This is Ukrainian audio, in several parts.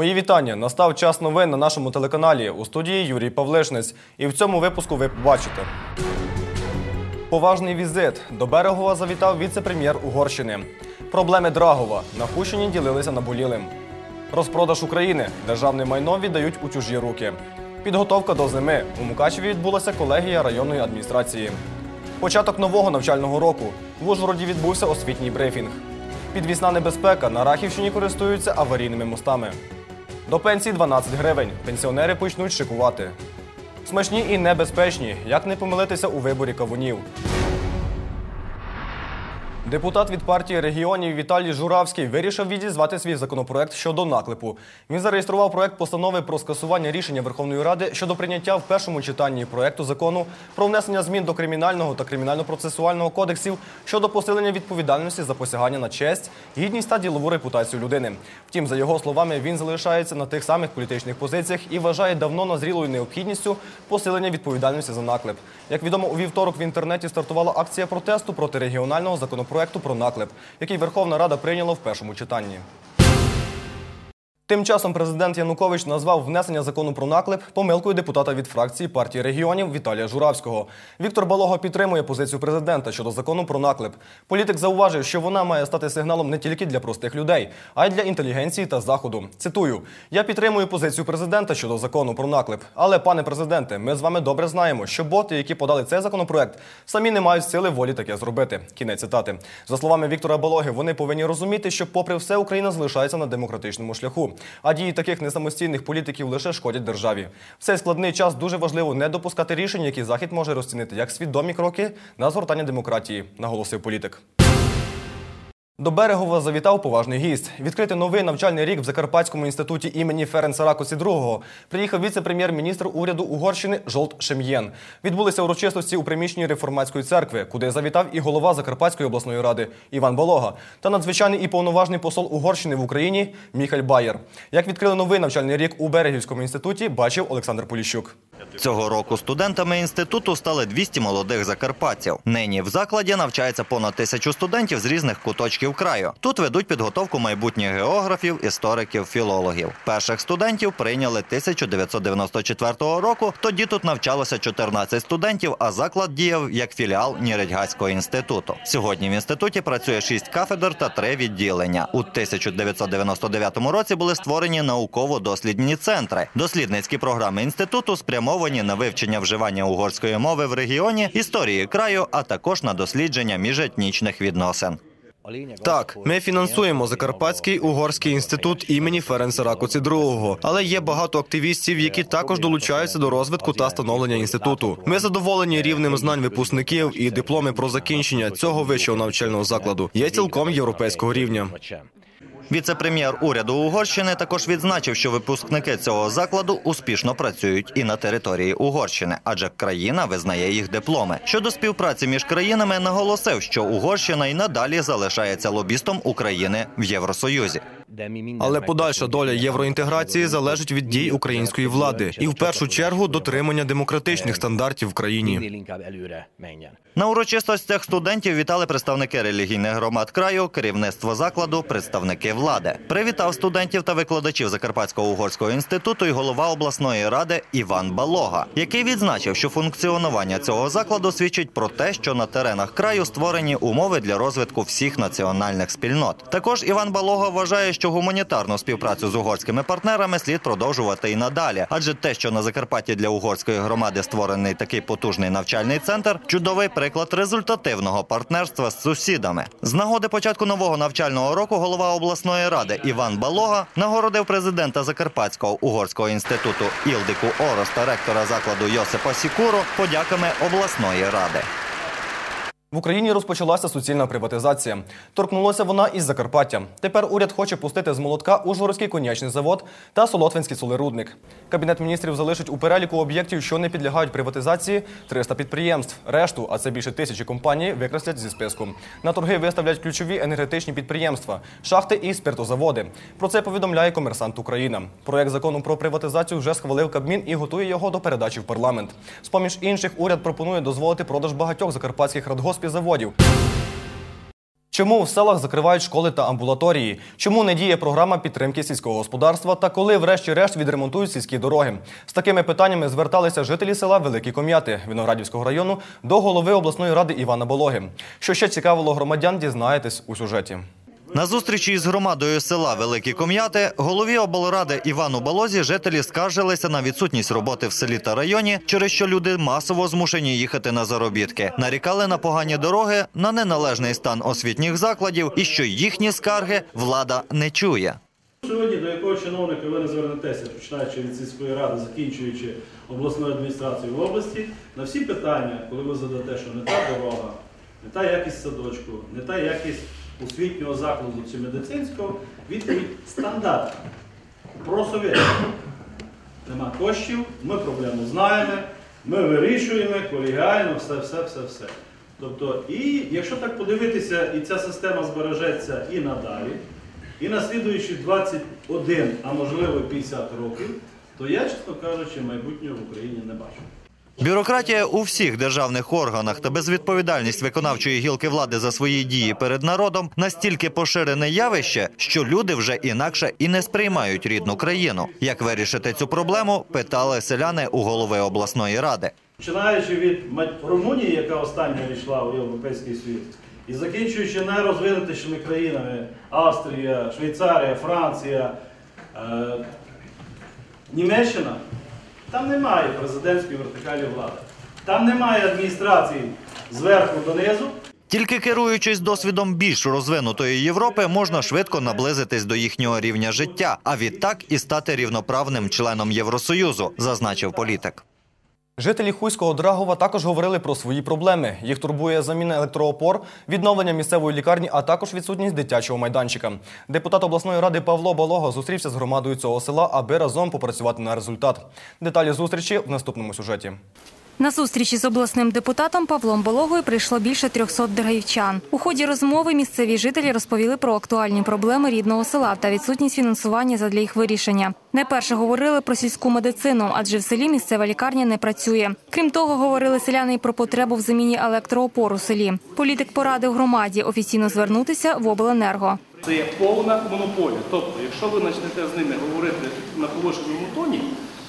Мої вітання. Настав час новин на нашому телеканалі. У студії Юрій Павлишнець. І в цьому випуску ви побачите. Поважний візит. До Берегова завітав віце-прем'єр Угорщини. Проблеми Драгова. На Хущині ділилися наболілим. Розпродаж України. Державне майно віддають у чужі руки. Підготовка до зими. У Мукачеві відбулася колегія районної адміністрації. Початок нового навчального року. В Ужгороді відбувся освітній брифінг. Підвісна небезпека. На Рахівщині користуються аварійними мостами. До пенсії 12 гривень. Пенсіонери почнуть шикувати. Смачні і небезпечні. Як не помилитися у виборі кавунів. Депутат від партії регіонів Віталій Журавський вирішив відізвати свій законопроект щодо наклепу. Він зареєстрував проект постанови про скасування рішення Верховної Ради щодо прийняття в першому читанні проекту закону про внесення змін до кримінального та кримінально-процесуального кодексів щодо посилення відповідальності за посягання на честь, гідність та ділову репутацію людини. Втім, за його словами, він залишається на тих самих політичних позиціях і вважає давно назрілою необхідністю посилення відповідальності за наклеп. Як відомо, у вівторок в інтернеті стартувала акція протесту проти регіонального законопроекту про наклеп, який Верховна Рада прийняла в першому читанні. Тим часом президент Янукович назвав внесення закону про наклеп помилкою депутата від фракції партії регіонів Віталія Журавського. Віктор Балого підтримує позицію президента щодо закону про наклеп. Політик зауважив, що вона має стати сигналом не тільки для простих людей, а й для інтелігенції та заходу. Цитую: я підтримую позицію президента щодо закону про наклеп. Але, пане президенте, ми з вами добре знаємо, що боти, які подали цей законопроект, самі не мають сили волі таке зробити. Кінець цитати. За словами Віктора Балоги, вони повинні розуміти, що, попри все, Україна залишається на демократичному шляху. А дії таких несамостійних політиків лише шкодять державі. В цей складний час дуже важливо не допускати рішень, які захід може розцінити як свідомі кроки на згортання демократії, наголосив політик. До Берегова завітав поважний гість. Відкрити новий навчальний рік в Закарпатському інституті імені Ференца Ракоці II приїхав віце-прем'єр-міністр уряду Угорщини Жолт Шем'єн. Відбулися урочистості у приміщенні реформатської церкви, куди завітав і голова Закарпатської обласної ради Іван Болога та надзвичайний і повноважний посол Угорщини в Україні Міхаль Байєр. Як відкрили новий навчальний рік у Берегівському інституті, бачив Олександр Поліщук. Цього року студентами інституту стали 200 молодих закарпатців. Нині в закладі навчається понад тисячу студентів з різних куточків краю. Тут ведуть підготовку майбутніх географів, істориків, філологів. Перших студентів прийняли 1994 року. Тоді тут навчалося 14 студентів, а заклад діяв як філіал Ніридьгаського інституту. Сьогодні в інституті працює 6 кафедр та 3 відділення. У 1999 році були створені науково-дослідні центри. Дослідницькі програми інституту спрямовані на вивчення вживання угорської мови в регіоні, історії краю, а також на дослідження міжетнічних відносин. Так, ми фінансуємо Закарпатський угорський інститут імені Ференса Ракоці II, але є багато активістів, які також долучаються до розвитку та становлення інституту. Ми задоволені рівнем знань випускників і дипломи про закінчення цього вищого навчального закладу є цілком європейського рівня. Віце-прем'єр уряду Угорщини також відзначив, що випускники цього закладу успішно працюють і на території Угорщини, адже країна визнає їх дипломи. Щодо співпраці між країнами, наголосив, що Угорщина й надалі залишається лобістом України в Євросоюзі. Але подальша доля євроінтеграції залежить від дій української влади і в першу чергу дотримання демократичних стандартів в країні. На урочистостях студентів вітали представники релігійних громад краю, керівництво закладу, представники влади. Привітав студентів та викладачів Закарпатського угорського інституту і голова обласної ради Іван Балога, який відзначив, що функціонування цього закладу свідчить про те, що на теренах краю створені умови для розвитку всіх національних спільнот. Також Іван Балога вважає, що гуманітарну співпрацю з угорськими партнерами слід продовжувати і надалі, адже те, що на Закарпатті для угорської громади створений такий потужний навчальний центр, чудовий приклад результативного партнерства з сусідами. З нагоди початку нового навчального року голова обласної ради Іван Балога нагородив президента Закарпатського угорського інституту Ілдику Орос ректора закладу Йосипа Сікуру подяками обласної ради. В Україні розпочалася суцільна приватизація. Торкнулася вона із Закарпаття. Тепер уряд хоче пустити з молотка Ужгородський конячний завод та Солотвинський солерудник. Кабінет міністрів залишить у переліку об'єктів, що не підлягають приватизації, 300 підприємств. Решту, а це більше тисячі компаній, викреслять зі списку. На торги виставлять ключові енергетичні підприємства, шахти і спиртозаводи. Про це повідомляє комерсант Україна. Проект закону про приватизацію вже схвалив Кабмін і готує його до передачі в парламент. З поміж інших уряд пропонує дозволити продаж багатьох закарпатських радгоспів заводів. Чому в селах закривають школи та амбулаторії? Чому не діє програма підтримки сільського господарства? Та коли, врешті-решт, відремонтують сільські дороги? З такими питаннями зверталися жителі села Великі Ком'яти Виноградівського району до голови обласної ради Івана Бологи. Що ще цікавило громадян, дізнаєтесь у сюжеті. На зустрічі із громадою села Великі Ком'яти голові облради Івану Балозі жителі скаржилися на відсутність роботи в селі та районі, через що люди масово змушені їхати на заробітки. Нарікали на погані дороги, на неналежний стан освітніх закладів і що їхні скарги влада не чує. Сьогодні до якого чиновника ви не звернетеся, починаючи від сільської ради, закінчуючи обласною адміністрацією в області, на всі питання, коли ви задате, що не та дорога, не та якість садочку, не та якість освітнього закладу чи медицинського, відповідь стандартна. Про совєтську. Нема коштів, ми проблему знаємо, ми вирішуємо колегіально, все, все, все, все. Тобто, і якщо так подивитися, і ця система збережеться і надалі, і на слідуючі 21, а можливо 50 років, то я, чесно кажучи, майбутнього в Україні не бачу. Бюрократія у всіх державних органах та безвідповідальність виконавчої гілки влади за свої дії перед народом настільки поширене явище, що люди вже інакше і не сприймають рідну країну. Як вирішити цю проблему, питали селяни у голови обласної ради. Починаючи від Румунії, яка остання війшла у Європейський Союз, і закінчуючи найрозвинутішими країнами Австрія, Швейцарія, Франція, е, Німеччина, там немає президентської вертикалі влади. Там немає адміністрації зверху донизу. Тільки керуючись досвідом більш розвинутої Європи, можна швидко наблизитись до їхнього рівня життя, а відтак і стати рівноправним членом Євросоюзу, зазначив політик. Жителі Хуйського Драгова також говорили про свої проблеми. Їх турбує заміна електроопор, відновлення місцевої лікарні, а також відсутність дитячого майданчика. Депутат обласної ради Павло Болого зустрівся з громадою цього села, аби разом попрацювати на результат. Деталі зустрічі в наступному сюжеті. На зустрічі з обласним депутатом Павлом Бологою прийшло більше 300 драївчан. У ході розмови місцеві жителі розповіли про актуальні проблеми рідного села та відсутність фінансування задля їх вирішення. Найперше говорили про сільську медицину, адже в селі місцева лікарня не працює. Крім того, говорили селяни про потребу в заміні електроопор у селі. Політик порадив громаді офіційно звернутися в обленерго. Це є повна монополія. Тобто, якщо ви почнете з ними говорити на повишеному тоні,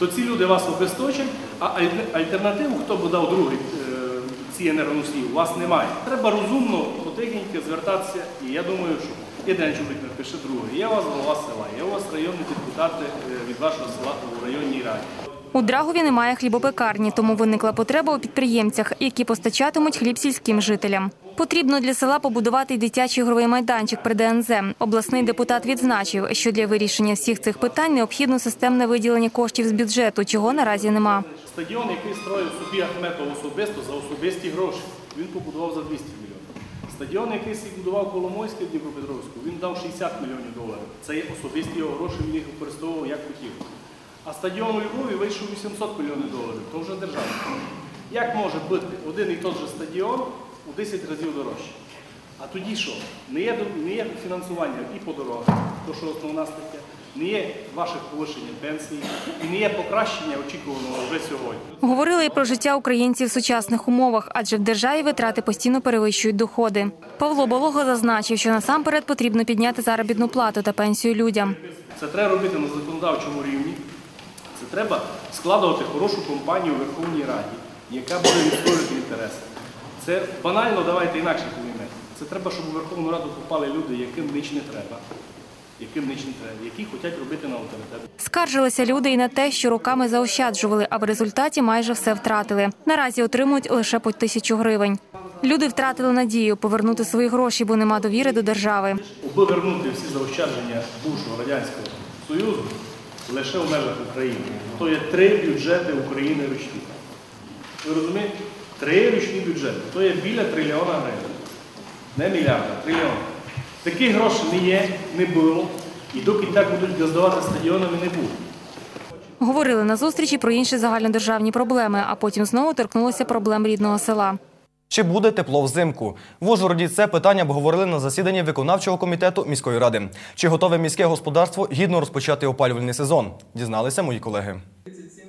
то ці люди вас обесточать, а альтернативу, хто б дав другий е, ці енергоносії, у вас немає. Треба розумно, по техніці звертатися, і я думаю, що один чоловік напише другий. Є у вас голова села, я у вас районні депутати е, від вашого села у районній раді. У Драгові немає хлібопекарні, тому виникла потреба у підприємцях, які постачатимуть хліб сільським жителям. Потрібно для села побудувати дитячий ігровий майданчик при ДНЗ. Обласний депутат відзначив, що для вирішення всіх цих питань необхідно системне виділення коштів з бюджету, чого наразі нема. Стадіон, який строїв собі Ахметов особисто за особисті гроші, він побудував за 200 мільйонів. Стадіон, який будував Коломойський в Дніпропетровську, він дав 60 мільйонів доларів. Це є особисті його гроші, він їх використовував як хотів. А стадіон у Львові вийшов 800 мільйонів доларів, то вже держава. Як може бути один і той же стадіон у 10 разів дорожче? А тоді що? Не є, не є фінансування і по дорогах, то що основна стаття, не є ваше повищення пенсії і не є покращення очікуваного вже сьогодні. Говорили і про життя українців в сучасних умовах, адже в державі витрати постійно перевищують доходи. Павло Болого зазначив, що насамперед потрібно підняти заробітну плату та пенсію людям. Це треба робити на законодавчому рівні. Це треба складувати хорошу компанію у Верховній Раді, яка буде відстоювати інтереси. Це банально, давайте інакше повімо. Це треба, щоб у Верховну Раду попали люди, яким нич не треба, яким нич не треба, які хочуть робити на авторитет. Скаржилися люди і на те, що роками заощаджували, а в результаті майже все втратили. Наразі отримують лише по тисячу гривень. Люди втратили надію повернути свої гроші, бо нема довіри до держави. Аби вернути всі заощадження бувшого Радянського Союзу лише в межах України. То є три бюджети України ручні. Ви розумієте? Три ручні бюджети. То є біля трильйона гривень. Не мільярда, трильйона. Таких грошей не є, не було. І доки так будуть газдувати стадіонами, не буде. Говорили на зустрічі про інші загальнодержавні проблеми, а потім знову торкнулися проблем рідного села. Чи буде тепло взимку? В Ужгороді це питання обговорили на засіданні виконавчого комітету міської ради. Чи готове міське господарство гідно розпочати опалювальний сезон? Дізналися мої колеги.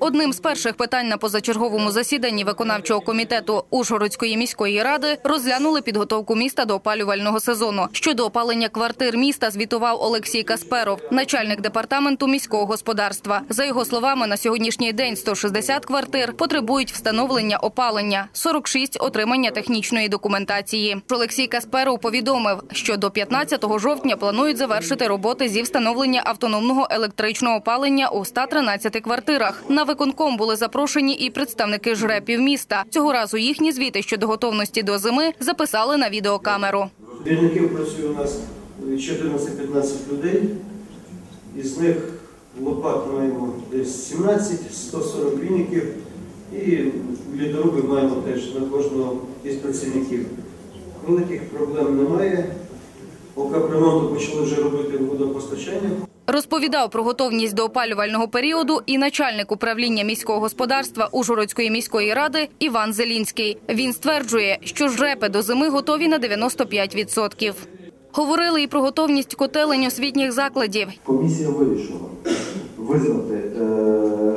Одним з перших питань на позачерговому засіданні виконавчого комітету Ужгородської міської ради розглянули підготовку міста до опалювального сезону. Щодо опалення квартир міста звітував Олексій Касперов, начальник департаменту міського господарства. За його словами, на сьогоднішній день 160 квартир потребують встановлення опалення, 46 – отримання технічної документації. Олексій Касперов повідомив, що до 15 жовтня планують завершити роботи зі встановлення автономного електричного опалення у 113 квартирах. На виконком були запрошені і представники жрепів міста. Цього разу їхні звіти щодо готовності до зими записали на відеокамеру. Двірників працює у нас 14-15 людей, із них лопат маємо десь 17, 140 віників і лідоруби маємо теж на кожного із працівників. Великих проблем немає. Поки ремонту почали вже робити водопостачання. Розповідав про готовність до опалювального періоду і начальник управління міського господарства Ужгородської міської ради Іван Зелінський. Він стверджує, що жрепи до зими готові на 95%. Говорили і про готовність котелень освітніх закладів. Комісія вирішила визнати, е,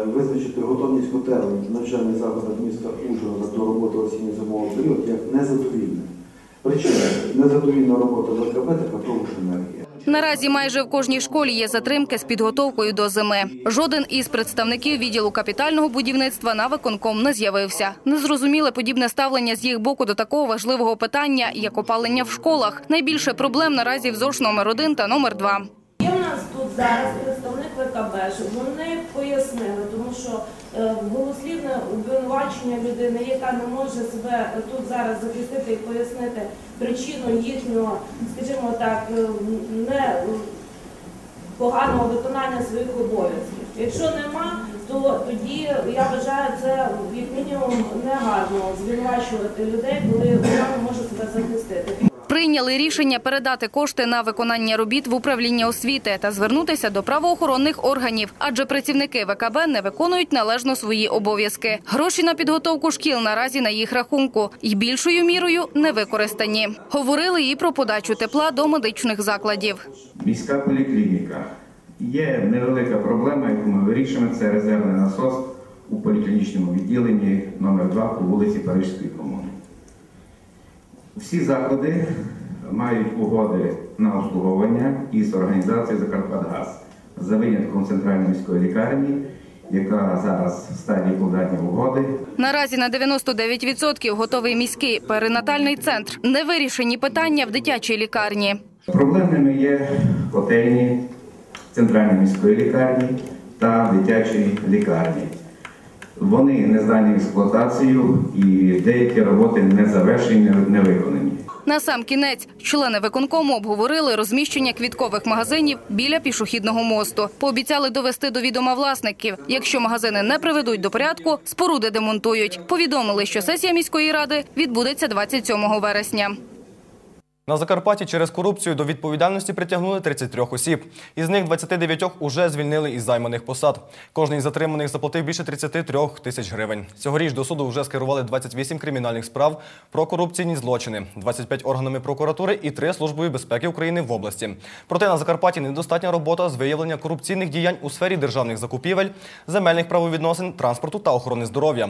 визначити готовність котелень навчальних закладів міста Ужгорода до роботи осінньо-зимового періоду як незадовільне. Причина незадовільна робота ВКБ та Петровуш енергія. Наразі майже в кожній школі є затримки з підготовкою до зими. Жоден із представників відділу капітального будівництва на виконком не з'явився. Незрозуміле подібне ставлення з їх боку до такого важливого питання, як опалення в школах. Найбільше проблем наразі в ЗОШ номер 1 та номер 2 Є в нас тут зараз представник ВКБ, щоб вони пояснили, тому що голослівне обвинувачення людини, яка не може себе тут зараз захистити і пояснити причину їхнього, скажімо так, е, не е, поганого виконання своїх обов'язків. Якщо нема, то тоді я вважаю це як мінімум негарно звинувачувати людей, коли вона не може себе захистити. Прийняли рішення передати кошти на виконання робіт в управління освіти та звернутися до правоохоронних органів, адже працівники ВКБ не виконують належно свої обов'язки. Гроші на підготовку шкіл наразі на їх рахунку і більшою мірою не використані. Говорили і про подачу тепла до медичних закладів. Міська поліклініка. Є невелика проблема, яку ми вирішуємо, це резервний насос у поліклінічному відділенні номер 2 по вулиці Парижської комуни. Всі заклади мають угоди на обслуговування із організацією Закарпатгаз за винятком центральної міської лікарні, яка зараз в стадії укладання угоди Наразі на 99% готовий міський перинатальний центр. Невирішені питання в дитячій лікарні. Проблемними є котельні центральної міської лікарні та дитячої лікарні. Вони не здані в експлуатацію і деякі роботи не завершені, не виконані. На сам кінець члени виконкому обговорили розміщення квіткових магазинів біля пішохідного мосту. Пообіцяли довести до відома власників. Якщо магазини не приведуть до порядку, споруди демонтують. Повідомили, що сесія міської ради відбудеться 27 вересня. На Закарпатті через корупцію до відповідальності притягнули 33 осіб. Із них 29 уже звільнили із займаних посад. Кожний із затриманих заплатив більше 33 тисяч гривень. Цьогоріч до суду вже скерували 28 кримінальних справ про корупційні злочини, 25 органами прокуратури і 3 службою безпеки України в області. Проте на Закарпатті недостатня робота з виявлення корупційних діянь у сфері державних закупівель, земельних правовідносин, транспорту та охорони здоров'я.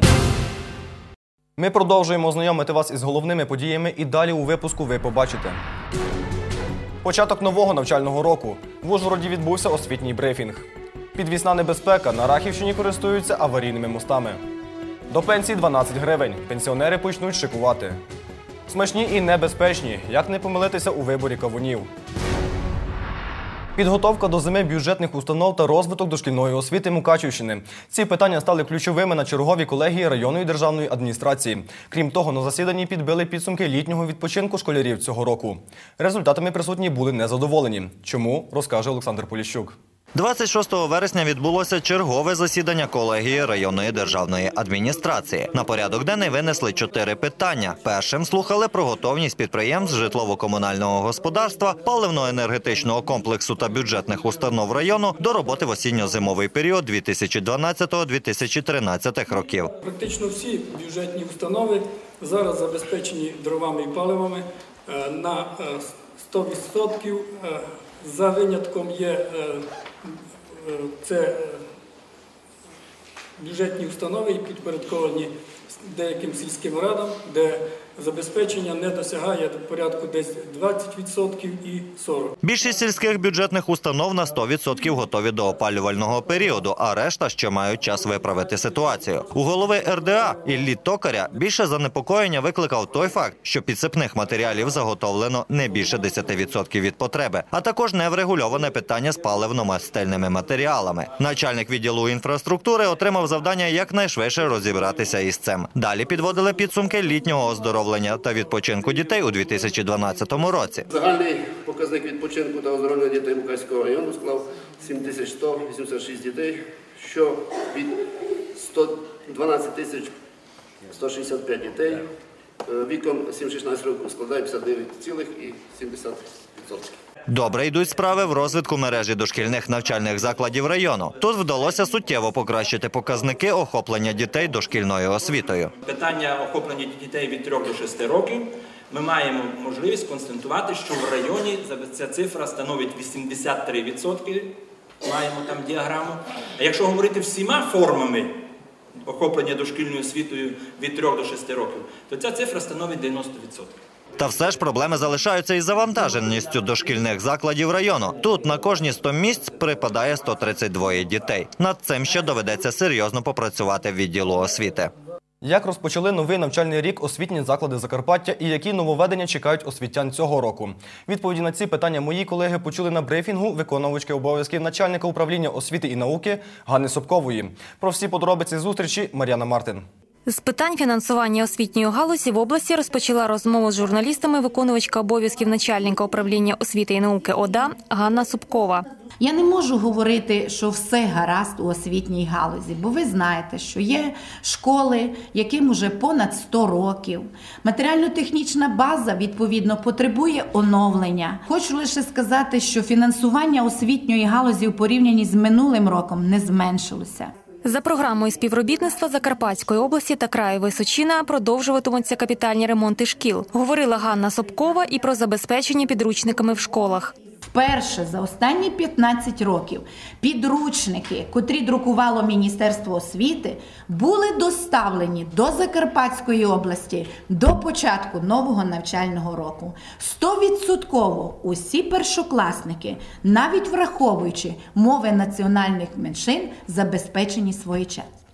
Ми продовжуємо знайомити вас із головними подіями і далі у випуску ви побачите. Початок нового навчального року. В Ужгороді відбувся освітній брифінг. Підвісна небезпека. На Рахівщині користуються аварійними мостами. До пенсії 12 гривень. Пенсіонери почнуть шикувати. Смачні і небезпечні. Як не помилитися у виборі кавунів. Підготовка до зими бюджетних установ та розвиток дошкільної освіти Мукачівщини. Ці питання стали ключовими на черговій колегії районної державної адміністрації. Крім того, на засіданні підбили підсумки літнього відпочинку школярів цього року. Результатами присутні були незадоволені. Чому розкаже Олександр Поліщук. 26 вересня відбулося чергове засідання колегії районної державної адміністрації. На порядок денний винесли чотири питання. Першим слухали про готовність підприємств житлово-комунального господарства, паливно-енергетичного комплексу та бюджетних установ району до роботи в осінньо-зимовий період 2012-2013 років. Практично всі бюджетні установи зараз забезпечені дровами і паливами е, на е, 100%. Е, За винятком є 嗯，在。Бюджетні установи підпорядковані деяким сільським радам, де забезпечення не досягає порядку десь 20% і 40%. Більшість сільських бюджетних установ на 100% готові до опалювального періоду, а решта ще мають час виправити ситуацію. У голови РДА Іллі Токаря більше занепокоєння викликав той факт, що підсипних матеріалів заготовлено не більше 10% від потреби, а також неврегульоване питання з паливно-мастильними матеріалами. Начальник відділу інфраструктури отримав завдання якнайшвидше розібратися із цим. Далі підводили підсумки літнього оздоровлення та відпочинку дітей у 2012 році. Загальний показник відпочинку та оздоровлення дітей Мукачського району склав 7186 дітей, що від 112 тисяч 165 дітей е, віком 7-16 років складає 59,7%. Добре йдуть справи в розвитку мережі дошкільних навчальних закладів району. Тут вдалося суттєво покращити показники охоплення дітей дошкільною освітою. питання охоплення дітей від 3 до 6 років, ми маємо можливість констатувати, що в районі ця цифра становить 83%. Маємо там діаграму. А якщо говорити всіма формами охоплення дошкільною освітою від 3 до 6 років, то ця цифра становить 90%. Та все ж проблеми залишаються із завантаженістю дошкільних закладів району. Тут на кожні 100 місць припадає 132 дітей. Над цим ще доведеться серйозно попрацювати в відділу освіти. Як розпочали новий навчальний рік освітні заклади Закарпаття і які нововведення чекають освітян цього року? Відповіді на ці питання мої колеги почули на брифінгу виконувачки обов'язків начальника управління освіти і науки Ганни Собкової. Про всі подробиці зустрічі Мар'яна Мартин. З питань фінансування освітньої галузі в області розпочала розмову з журналістами виконувачка обов'язків начальника управління освіти і науки ОДА Ганна Супкова. Я не можу говорити, що все гаразд у освітній галузі, бо ви знаєте, що є школи, яким уже понад 100 років. Матеріально-технічна база відповідно потребує оновлення. Хочу лише сказати, що фінансування освітньої галузі у порівнянні з минулим роком не зменшилося. За програмою співробітництва Закарпатської області та краю Височина продовжуватимуться капітальні ремонти шкіл. Говорила Ганна Собкова і про забезпечення підручниками в школах. Вперше за останні 15 років підручники, котрі друкувало Міністерство освіти, були доставлені до Закарпатської області до початку нового навчального року. Стовідсотково усі першокласники, навіть враховуючи мови національних меншин, забезпечені своєчасно.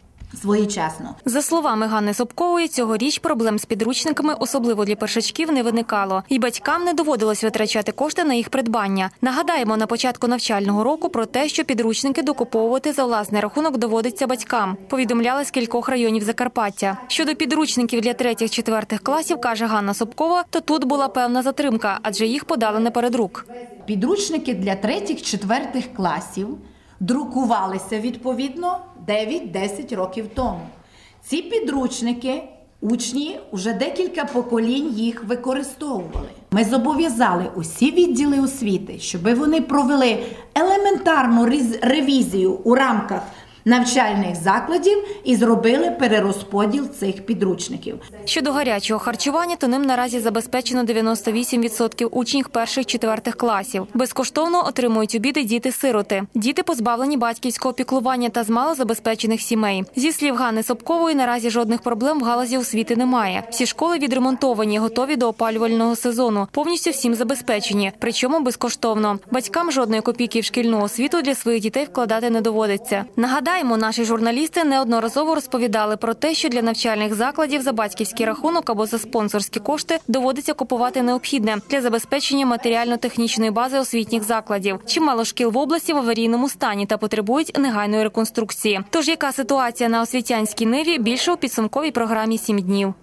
Своєчасно. За словами Ганни Собкової, цьогоріч проблем з підручниками, особливо для першачків, не виникало, і батькам не доводилось витрачати кошти на їх придбання. Нагадаємо на початку навчального року про те, що підручники докуповувати за власний рахунок доводиться батькам. Повідомляли з кількох районів Закарпаття. Щодо підручників для третіх-четвертих класів, каже Ганна Собкова, то тут була певна затримка, адже їх подали не перед рук. Підручники для третіх-четвертих класів друкувалися відповідно 9-10 років тому. Ці підручники учні вже декілька поколінь їх використовували. Ми зобов'язали усі відділи освіти, щоб вони провели елементарну ревізію у рамках навчальних закладів і зробили перерозподіл цих підручників. Щодо гарячого харчування, то ним наразі забезпечено 98% учнів перших-четвертих класів. Безкоштовно отримують обіди діти-сироти. Діти позбавлені батьківського піклування та з малозабезпечених сімей. Зі слів Ганни Собкової, наразі жодних проблем в галузі освіти немає. Всі школи відремонтовані, готові до опалювального сезону. Повністю всім забезпечені, причому безкоштовно. Батькам жодної копійки в шкільну освіту для своїх дітей вкладати не доводиться. Нагадаємо, наші журналісти неодноразово розповідали про те, що для навчальних закладів за батьківський рахунок або за спонсорські кошти доводиться купувати необхідне для забезпечення матеріально-технічної бази освітніх закладів. Чимало шкіл в області в аварійному стані та потребують негайної реконструкції. Тож яка ситуація на освітянській ниві більше у підсумковій програмі «Сім днів.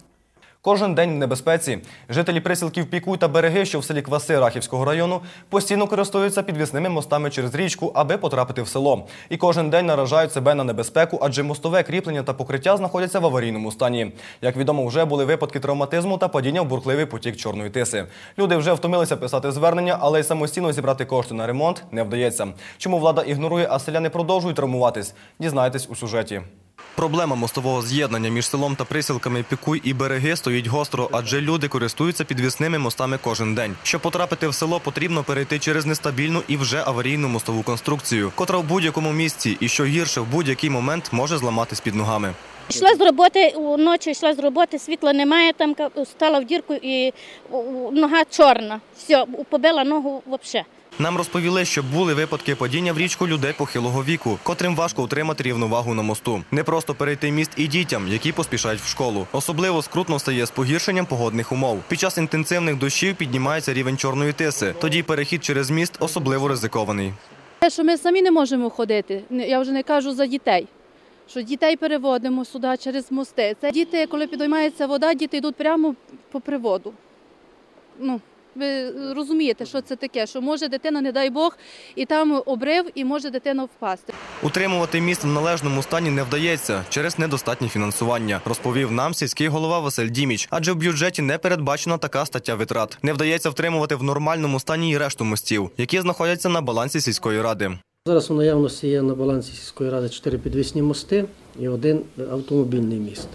Кожен день в небезпеці. Жителі присілків Пікуй та береги, що в селі Кваси Рахівського району, постійно користуються підвісними мостами через річку, аби потрапити в село. І кожен день наражають себе на небезпеку, адже мостове кріплення та покриття знаходяться в аварійному стані. Як відомо, вже були випадки травматизму та падіння в бурхливий потік чорної тиси. Люди вже втомилися писати звернення, але й самостійно зібрати кошти на ремонт не вдається. Чому влада ігнорує, а селяни продовжують травмуватись? Дізнаєтесь у сюжеті. Проблема мостового з'єднання між селом та присілками Пікуй і береги стоїть гостро, адже люди користуються підвісними мостами кожен день. Щоб потрапити в село, потрібно перейти через нестабільну і вже аварійну мостову конструкцію, котра в будь-якому місці і що гірше в будь-який момент може зламатись під ногами. Йшла з роботи вночі, йшла з роботи, світла немає, там стала в дірку і нога чорна. Все, побила ногу взагалі. Нам розповіли, що були випадки падіння в річку людей похилого віку, котрим важко утримати рівновагу на мосту. Не просто перейти міст і дітям, які поспішають в школу. Особливо скрутно стає з погіршенням погодних умов. Під час інтенсивних дощів піднімається рівень чорної тиси. Тоді перехід через міст особливо ризикований. Те, що ми самі не можемо ходити, я вже не кажу за дітей. Що дітей переводимо сюди через мости. Це діти, коли підіймається вода, діти йдуть прямо по приводу. Ну, ви розумієте, що це таке, що може дитина, не дай Бог, і там обрив, і може дитина впасти. Утримувати міст в належному стані не вдається через недостатнє фінансування, розповів нам сільський голова Василь Діміч. Адже в бюджеті не передбачена така стаття витрат. Не вдається втримувати в нормальному стані і решту мостів, які знаходяться на балансі сільської ради. Зараз у наявності є на балансі сільської ради чотири підвісні мости і один автомобільний міст.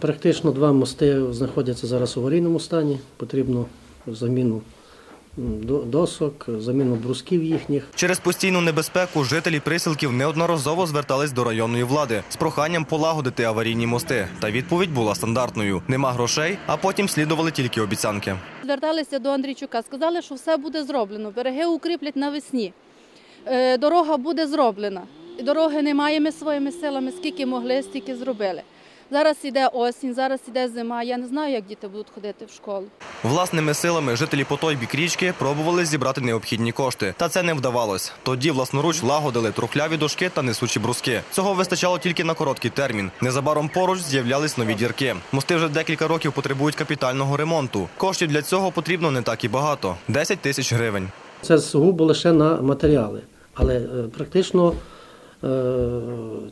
Практично два мости знаходяться зараз у аварійному стані. Потрібно заміну досок, заміну брусків їхніх. Через постійну небезпеку жителі присілків неодноразово звертались до районної влади з проханням полагодити аварійні мости. Та відповідь була стандартною: нема грошей, а потім слідували тільки обіцянки. Зверталися до Андрійчука, сказали, що все буде зроблено. Береги укріплять навесні. Е, Дорога буде зроблена. Дороги немає, ми своїми силами, скільки могли, стільки зробили. Зараз іде осінь, зараз іде зима. Я не знаю, як діти будуть ходити в школу. Власними силами жителі по той бік річки пробували зібрати необхідні кошти, та це не вдавалось. Тоді власноруч лагодили трухляві дошки та несучі бруски. Цього вистачало тільки на короткий термін. Незабаром поруч з'являлись нові дірки. Мости вже декілька років потребують капітального ремонту. Коштів для цього потрібно не так і багато 10 тисяч гривень. Це сугубо лише на матеріали. Але е, практично е,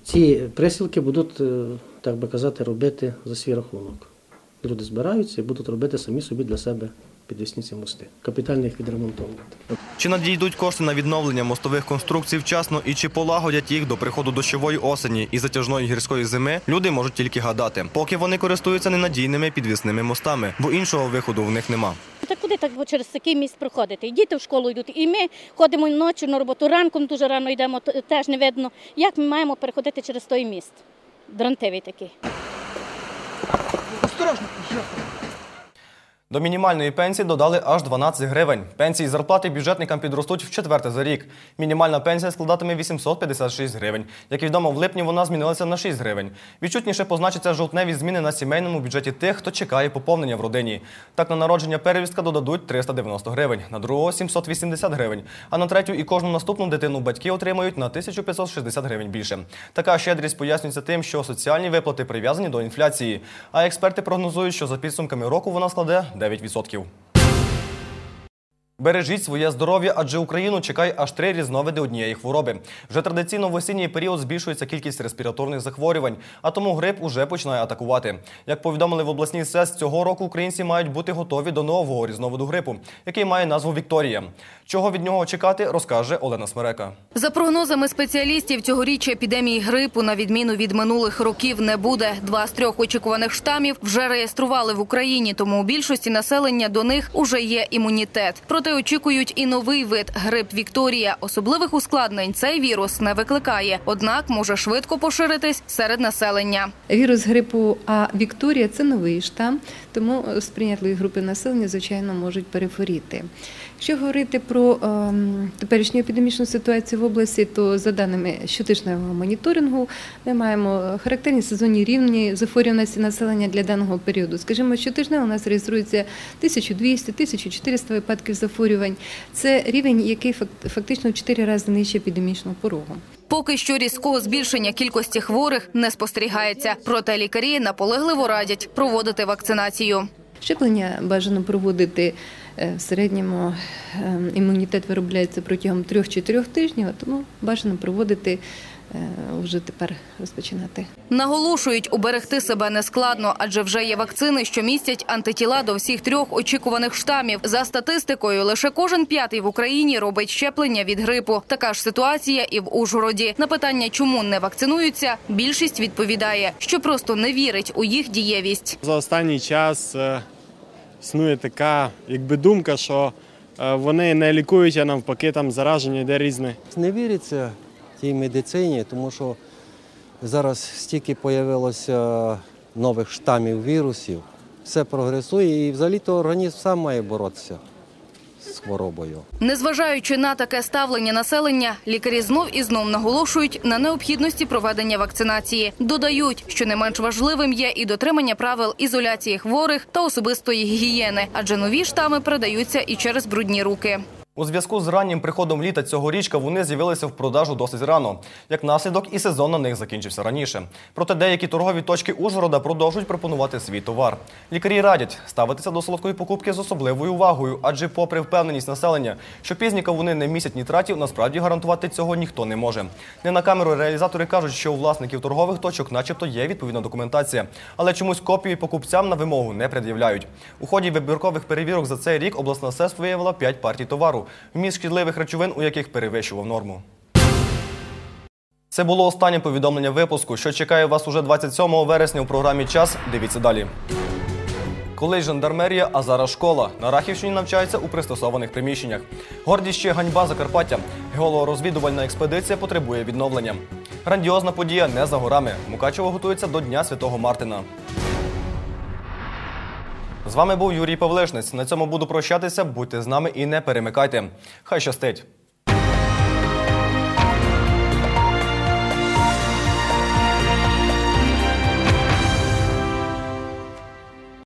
ці присілки будуть, е, так би казати, робити за свій рахунок. Люди збираються і будуть робити самі собі для себе підвісні ці мости, капітально їх відремонтовувати. Чи надійдуть кошти на відновлення мостових конструкцій вчасно і чи полагодять їх до приходу дощової осені і затяжної гірської зими, люди можуть тільки гадати, поки вони користуються ненадійними підвісними мостами, бо іншого виходу в них нема. Та куди так через такий міст проходити? І діти в школу йдуть, і ми ходимо ночі на роботу, ранком дуже рано йдемо, теж не видно. Як ми маємо переходити через той міст? Дрантивий такий. До мінімальної пенсії додали аж 12 гривень. Пенсії і зарплати бюджетникам підростуть в четверте за рік. Мінімальна пенсія складатиме 856 гривень. Як відомо, в липні вона змінилася на 6 гривень. Відчутніше позначаться жовтневі зміни на сімейному бюджеті тих, хто чекає поповнення в родині. Так на народження первістка додадуть 390 гривень, на другого 780 гривень, а на третю і кожну наступну дитину батьки отримають на 1560 гривень більше. Така щедрість пояснюється тим, що соціальні виплати прив'язані до інфляції. А експерти прогнозують, що за підсумками року вона складе 9%. Бережіть своє здоров'я, адже Україну чекає аж три різновиди однієї хвороби. Вже традиційно в осінній період збільшується кількість респіраторних захворювань, а тому грип уже починає атакувати. Як повідомили в обласній СЕС, цього року українці мають бути готові до нового різновиду грипу, який має назву Вікторія. Чого від нього чекати, розкаже Олена Смерека. За прогнозами спеціалістів, цьогоріч епідемії грипу, на відміну від минулих років, не буде. Два з трьох очікуваних штамів вже реєстрували в Україні, тому у більшості населення до них уже є імунітет. Проте очікують і новий вид грип Вікторія. Особливих ускладнень цей вірус не викликає, однак може швидко поширитись серед населення. Вірус грипу А Вікторія це новий штам, тому сприйнятливі групи населення, звичайно, можуть перехворіти. Якщо говорити про ем, теперішню епідемічну ситуацію в області, то за даними щотижневого моніторингу, ми маємо характерні сезонні рівні захворюваності населення для даного періоду. Скажімо, щотижнево у нас реєструється 1200-1400 випадків захворювань. Це рівень, який фак- фактично в 4 рази нижче епідемічного порогу. Поки що різкого збільшення кількості хворих не спостерігається. Проте лікарі наполегливо радять проводити вакцинацію. Щеплення бажано проводити е, в середньому е, імунітет виробляється протягом 3-4 тижнів, тому бажано проводити е, вже тепер розпочинати. Наголошують, уберегти себе не складно, адже вже є вакцини, що містять антитіла до всіх трьох очікуваних штамів. За статистикою, лише кожен п'ятий в Україні робить щеплення від грипу. Така ж ситуація і в Ужгороді. На питання, чому не вакцинуються, більшість відповідає, що просто не вірить у їх дієвість. За останній час е, існує така якби думка, що е, вони не лікують, а навпаки там зараження йде різне. Не віриться тій медицині, тому що зараз стільки з'явилося нових штамів вірусів, все прогресує і взагалі-то організм сам має боротися з хворобою. Незважаючи на таке ставлення населення, лікарі знов і знов наголошують на необхідності проведення вакцинації. Додають, що не менш важливим є і дотримання правил ізоляції хворих та особистої гігієни, адже нові штами передаються і через брудні руки. У зв'язку з раннім приходом літа цьогорічка вони з'явилися в продажу досить рано. Як наслідок, і сезон на них закінчився раніше. Проте деякі торгові точки Ужгорода продовжують пропонувати свій товар. Лікарі радять ставитися до солодкої покупки з особливою увагою, адже, попри впевненість населення, що пізні кавуни не містять нітратів, насправді гарантувати цього ніхто не може. Не на камеру реалізатори кажуть, що у власників торгових точок, начебто, є відповідна документація, але чомусь копії покупцям на вимогу не пред'являють. У ході вибіркових перевірок за цей рік обласна СЕС виявила 5 партій товару, вміст шкідливих речовин, у яких перевищував норму. Це було останнє повідомлення випуску, що чекає вас уже 27 вересня у програмі Час. Дивіться далі. Колись жандармерія, а зараз школа. На Рахівщині навчаються у пристосованих приміщеннях. Гордість ще ганьба Закарпаття. Геолого-розвідувальна експедиція потребує відновлення. Грандіозна подія не за горами. Мукачево готується до Дня Святого Мартина. З вами був Юрій Павлишнець. На цьому буду прощатися. Будьте з нами і не перемикайте. Хай щастить!